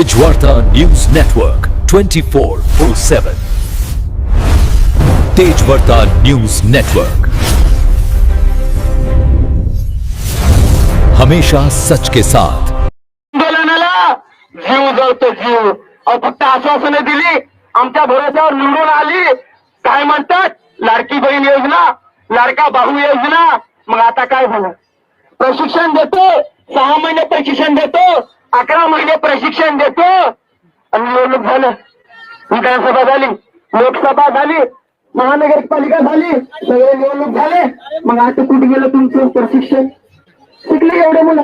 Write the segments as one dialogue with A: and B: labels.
A: Ejwarta News Network 24/7 Tejwarta News Network. हमेशा सच के साथ।
B: आंदोलनाला जीव जळतो जीव. अहो, फक्त आश्वासनं दिली. आमच्या भरोश्यावर निवडून आली. काय म्हणतात? लाडकी बहीण योजना, लाडका भाऊ योजना. मग आता काय झालं? प्रशिक्षण देतो, सहा महिने प्रशिक्षण देतो. अकरा महिने प्रशिक्षण देतो. आणि निवडणूक झालं. विधानसभा झाली लोकसभा झाली महानगरपालिका झाली सगळे निवडणूक झाले. मग आता कुठे गेलं तुमचं प्रशिक्षण? शिकले एवढे मुलं.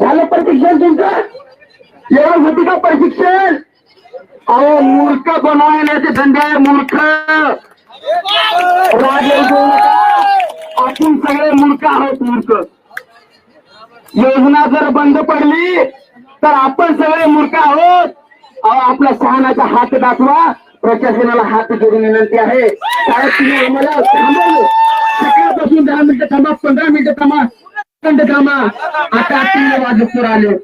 B: झालं प्रशिक्षण तुमचं? एवढं होती का प्रशिक्षण? अहो मूर्ख बनवण्याचे धंदे आहे, मूर्ख. राग आपण सगळे मूर्ख आहोत मूर्ख. योजना जर बंद पडली तर आपण सगळे मूर्ख आहोत. आपला शहाणाचा हात दाखवा. प्रशासनाला हात जोडून विनंती आहे. कारण तुम्ही आम्हाला थांबवलं सकाळपासून दहा मिनिटं थांबा पंधरा मिनिटं थांबा. सेकंद थांबा. आता तीन वाजपूर आले.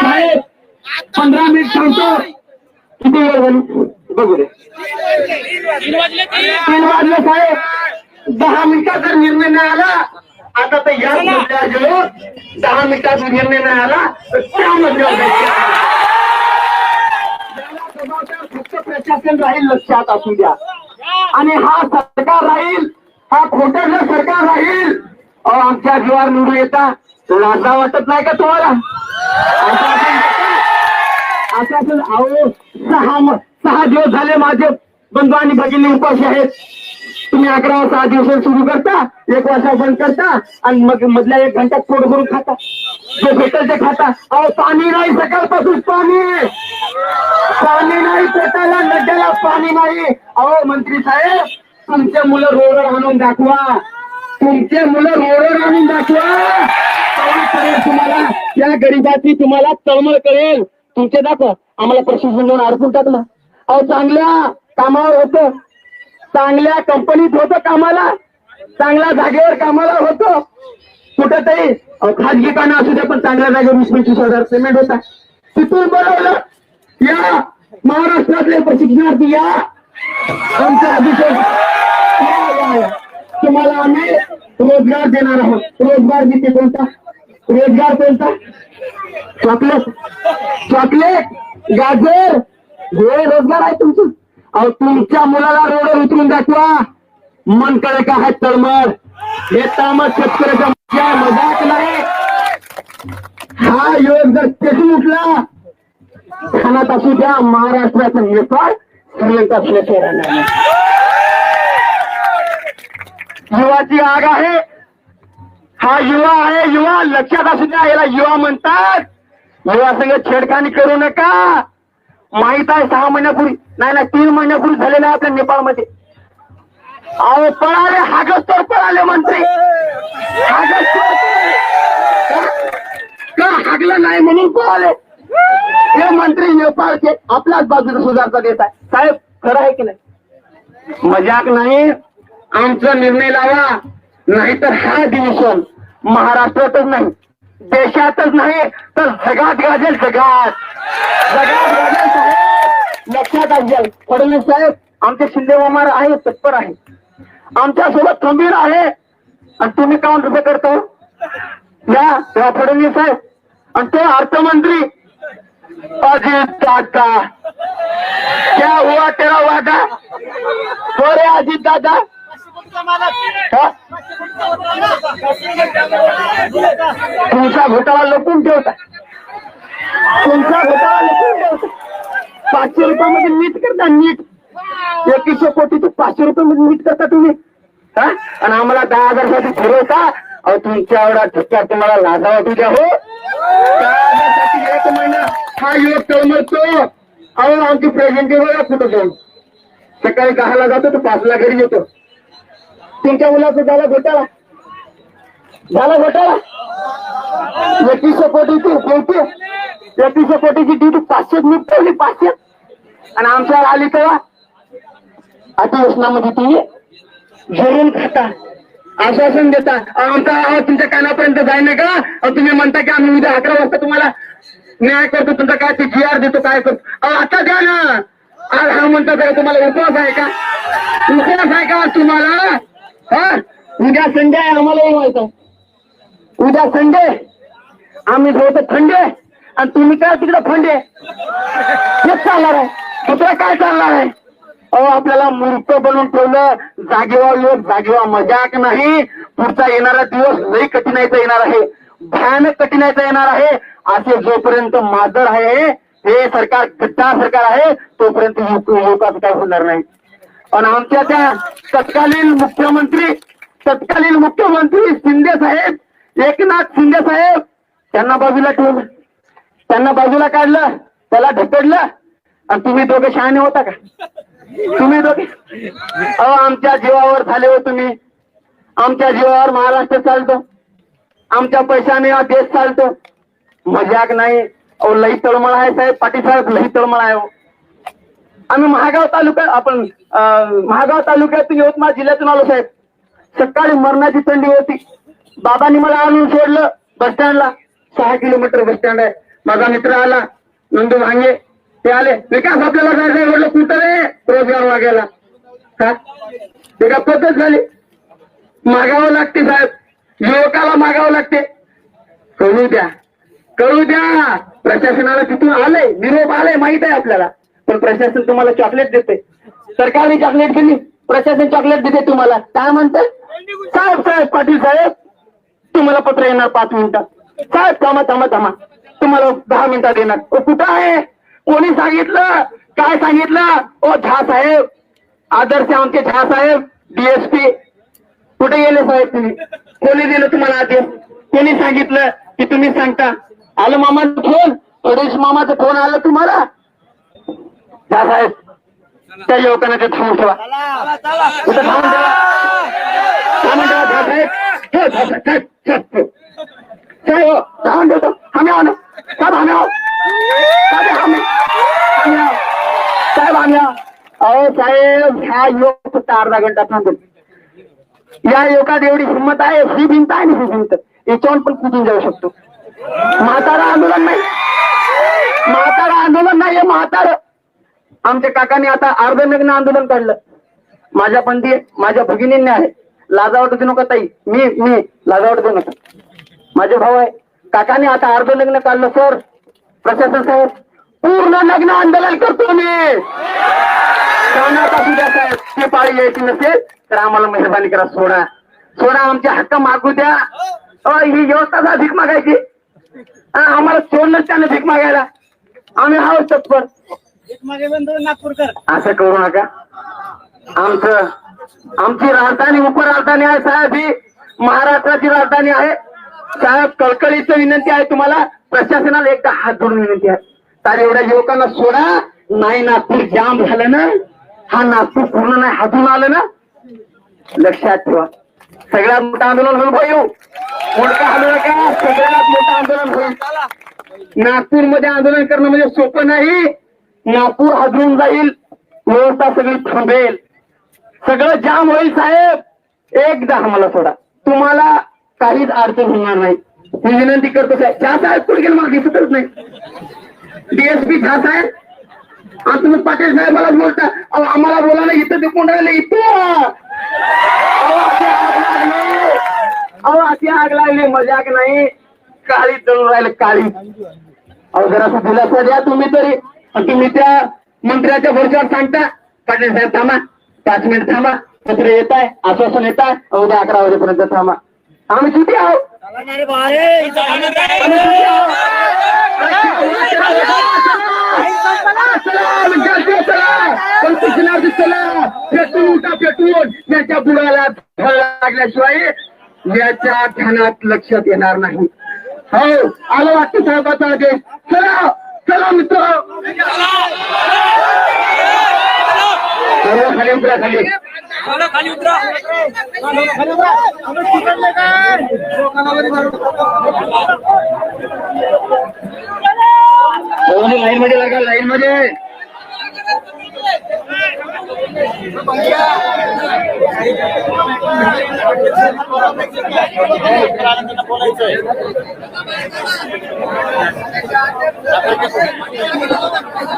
B: साहेब पंधरा मिनिट थांबतो. किती वेळ झाली? बघू दे. तीन वाजले साहेब. दहा मिनिटाचा जर निर्णय नाही आला. आता तर या मुद्द्यावर दहा मिनिटात निर्णय नाही आला तर त्या जायचं. फक्त प्रशासन राहील लक्षात असू द्या. आणि हा सरकार राहील हा खोटं सरकार राहील. अहो आमच्या जीवावर निवडून येता. लाजा वाटत नाही का तुम्हाला? अहो सहा सहा दिवस झाले माझे बंधू आणि भगिनी उपाशी आहेत. तुम्ही अकरा सहा दिवस सुरू करता एक वाजता बंद करता आणि मग मधल्या एक घंटा पोट भरून खाता. जे भेटेल ते खाता. अहो पाणी नाही सकाळपासून पाणी. पाणी नाही पोटाला नद्याला पाणी नाही. अहो मंत्री साहेब तुमचे मुलं रोडवर आणून दाखवा. तुमचे मुलं रोडवर आणून दाखवा. तुम्हाला. या गरीबाची तुम्हाला तळमळ कळेल तुमचे दाखवा. आम्हाला प्रशिक्षण देऊन अडकून टाकलं. अहो चांगल्या कामावर होतं. चांगल्या कंपनीत होतं कामाला चांगल्या जागेवर कामाला होतो. कुठेतरी खाजगी कानं असू दे पण चांगल्या जागेवर वीस पंचवीस हजार पेमेंट होता. तिथून बोलवलं या महाराष्ट्रातले प्रशिक्षणार्थी या. आमचा अभिषेक तुम्हाला आम्ही रोजगार देणार आहोत. रोजगार देते कोणता? रोजगार कोणता? चॉकलेट चॉकलेट गाजर. हे रोजगार आहे तुमचं. अहो तुमच्या मुलाला रोडवर उतरून दाखवा. मन कळे का आहे तळमळ? हे तळमळ शेतकऱ्याच्या मजाक नाही. हा योग जर तेथून उठला खानात असू द्या महाराष्ट्राचा नेपाळ श्रीलंका असल्याचे युवाची आग आहे. हा युवा आहे युवा लक्षात असू द्या याला युवा म्हणतात. युवा संघ छेडखानी करू नका. माहीत आहे सहा महिन्यापूर्वी. नाही नाही तीन महिन्यापूर्वी झालेलं आहे आपल्या नेपाळमध्ये. अहो पळाले हागस्तोर तर पळाले मंत्री. हागस का हागलं नाही म्हणून पळाले? हे मंत्री नेपाळचे आपल्याच बाजूला सुधारता देत आहे. साहेब खरं आहे की नाही? मजाक नाही. आमचा निर्णय लावा. नाहीतर हा डिव्हिजन महाराष्ट्रातच नाही. देशातच नाही तर जगात गाजेल जगात. जगात गाजेल साहेब. लक्षात असेल फडणवीस साहेब आमचे शिंदे मामार आहे तत्पर आहे. आमच्यासोबत खंबीर आहे. आणि तुम्ही काउंट रुपये करतो? या तेव्हा फडणवीस साहेब. आणि ते अर्थमंत्री. अजित दादा. क्या हुआ तेरा वादा? हो रे अजित दादा. तुमचा घोटाळा लपून ठेवता तुमचा घोटाळा लपून ठेवता पाचशे रुपयामध्ये नीट करता नीट. एकवीसशे कोटी ते पाचशे रुपयामध्ये नीट करता तुम्ही. हा? आणि आम्हाला दहा हजारसाठी अहो तुमच्या एवढा धक्का तुम्हाला लाजावा तुझ्या हो? दहा एक महिना हा युवक तळमळतो अहो आमची प्रेझेंटी बघा कुठं जाऊन. सकाळी दहाला जातो तो पाचला घरी येतो. तुमच्या मुलाचा झाला घोटाळा. झाला घोटाळा एकवीसशे कोटीची ड्युटी एकवीसशे कोटीची ड्युटी पाचशे निपटवली पाचशे आणि आमच्यावर आली तेव्हा अधिवेशनामध्ये तुम्ही झरून खाता. आश्वासन देता आमचा आवाज तुमच्या कानापर्यंत जाय ना का अहो, तुम्ही म्हणता की आम्ही उद्या अकरा वाजता तुम्हाला न्याय करतो. तुमचा काय ते जी आर देतो काय करतो? अहो आता द्या ना. आज हा म्हणता काय तुम्हाला उपवास आहे का? उपवास आहे का तुम्हाला? हा? उद्या संध्या आम्हाला माहीत उद्या संडे. आम्ही होतो थंडे. आणि तुम्ही काय तिकडे फंडे? हेच चालणार आहे. दुसरं काय चालणार आहे? अहो आपल्याला मूर्त बनवून ठेवलं. जागेवा योग जागेवा मजाक नाही. पुढचा येणारा दिवस लई कठीणाईचा येणार आहे. भयानक कठीणाईचा येणार आहे. असे जोपर्यंत मादर आहे हे सरकार गद्दा सरकार आहे तोपर्यंत युवक- युवकाचं काय होणार नाही. आणि आमच्या त्या तत्कालीन मुख्यमंत्री तत्कालीन मुख्यमंत्री शिंदे साहेब एकनाथ शिंदे साहेब त्यांना बाजूला ठेवलं. त्यांना बाजूला काढलं त्याला ढकललं आणि तुम्ही दोघे शहाणे होता का? तुम्ही दोघे? अहो आमच्या जीवावर झाले हो तुम्ही. आमच्या जीवावर महाराष्ट्र चालतो. आमच्या पैशाने हा देश चालतो. मजाक नाही. अहो लई तळमळ आहे साहेब पाटील साहेब लई तळमळ आहे हो. आम्ही महागाव तालुका आपण महागाव तालुक्यातून यवतमाळ जिल्ह्यातून आलो साहेब. सकाळी मरणाची थंडी होती. बाबांनी मला आणून सोडलं बस स्टँडला. सहा किलोमीटर बस स्टँड आहे. माझा मित्र आला. नंदू भांगे ते आले. विकास आपल्याला जायचं म्हटलं कुठं रे रोजगार वागायला का ते का पद्धत झाली? मागावं लागते साहेब. युवकाला मागावं लागते. कळू द्या. कळू द्या. प्रशासनाला तिथून आलंय. निरोप आलाय माहीत आहे आपल्याला. पण प्रशासन तुम्हाला चॉकलेट देते. सरकारने चॉकलेट दिली. प्रशासन चॉकलेट देते तुम्हाला. काय म्हणतात साहेब साहेब पाटील साहेब. तुम्हाला पत्र येणार पाच मिनिटात. साहेब थांबा थांबा थांबा. तुम्हाला दहा मिनिटात येणार. ओ कुठं आहे? कोणी सांगितलं? काय सांगितलं? ओ झा साहेब. आदर्श आमचे झा साहेब डीएसपी कुठे गेले साहेब तुम्ही? कोणी दिलं तुम्हाला आदेश? कोणी सांगितलं की तुम्ही सांगता? आलं मामाचं फोन? अडीच मामाचं फोन आलं तुम्हाला? झा साहेब त्या युवकांना ते थांबून ठेवा. कुठं थांबून ठेवा? थांबून ठेवा झा साहेब. हो, साहेब, हो. साहेब हो, आम्ही आहो ना साहेब आम्ही? आहो. साहेब आम्ही साहेब आम्ही अहो साहेब ह्या युवक फक्त अर्धा घंटा थांबतो या युवकात एवढी हिंमत आहे ही भिंत आहे ना ही भिंत. याच्यावर पण कुठून जाऊ शकतो? म्हातारा आंदोलन नाही. म्हातारा आंदोलन नाही म्हातार. आमच्या काकाने आता अर्धनग्न आंदोलन काढलं. माझ्या पंथी माझ्या भगिनींनी आहे. लाजावट देऊ नका ताई. मी मी लाजावट देऊ नका. माझे भाऊ आहे. काकाने आता अर्धनग्न काढलं सर. प्रशासन साहेब पूर्ण लग्न आंदोलन करतो मी. ती पाळी यायची नसेल तर आम्हाला मेहरबानी करा सोडा. सोडा आमचे हक्क मागू द्या. अ, ही व्यवस्था जा भीक मागायची. आम्हाला सोडलं त्याने भीक मागायला. आम्ही आहोत तत्पर. असं करू नका. आमचं आमची राजधानी उपराजधानी आहे साहेब ही. महाराष्ट्राची राजधानी आहे. साहेब कळकळीचं विनंती आहे तुम्हाला. प्रशासनाला एकदा हात धरून विनंती आहे. तर एवढ्या युवकांना सोडा. नाही नागपूर जाम झालं ना. हा नागपूर पूर्ण नाही हातून आलं ना. लक्षात ठेवा. सगळ्यात मोठं आंदोलन होईल भाऊ. मोठं हलू नका. सगळ्यात मोठं आंदोलन होईल. नागपूरमध्ये आंदोलन करणं म्हणजे सोपं नाही. नागपूर हादरून जाईल. व्यवस्था सगळी थांबेल. सगळं जाम होईल साहेब. एकदा आम्हाला सोडा. तुम्हाला काहीच अडचण होणार नाही. मी विनंती करतो साहेब. झा साहेब कुठे गेलं? मला दिसतच नाही. डीएसपी झा साहेब. आणि तुम्ही पाटील साहेब मला बोलता. अहो, आम्हाला बोला ना इथं ते कोण राहिले इथं. अहो, अशी आग लागली. अहो अशी आग लागली मजाक नाही. काळी जळून राहिले काळी. अहो जरा दिलासा द्या तुम्ही तरी. तुम्ही त्या मंत्र्याच्या भरच्यावर सांगता. पाटील साहेब थांबा. पाच मिनिट थांबा. पत्र येत आहे आश्वासन येत आहे उद्या अकरा वाजेपर्यंत थांबा. आम्ही किती आहोत. चला, विद्यार्थी चला, पंतप्रधानार्थी चला, पेटून उठा पेटून याच्या बुडाला फळ लागल्याशिवाय याच्या ध्यानात लक्षात येणार नाही हो आलो वाटतं साहेबाचा आदेश चला चला मित्र खाली उतरा खाली
C: खाली उतरा
B: लाईन मध्ये लागा लाईन मध्ये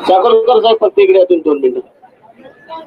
D: चाकरकर साहेब फक्त इकडे यातून दोन मिनिटं.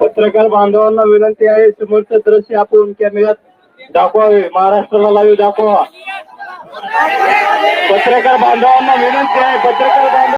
D: पत्रकार बांधवांना विनंती आहे समोरचं दृश्य आपण कॅमेऱ्यात दाखवावे महाराष्ट्राला लाईव्ह दाखवा. पत्रकार बांधवांना विनंती आहे पत्रकार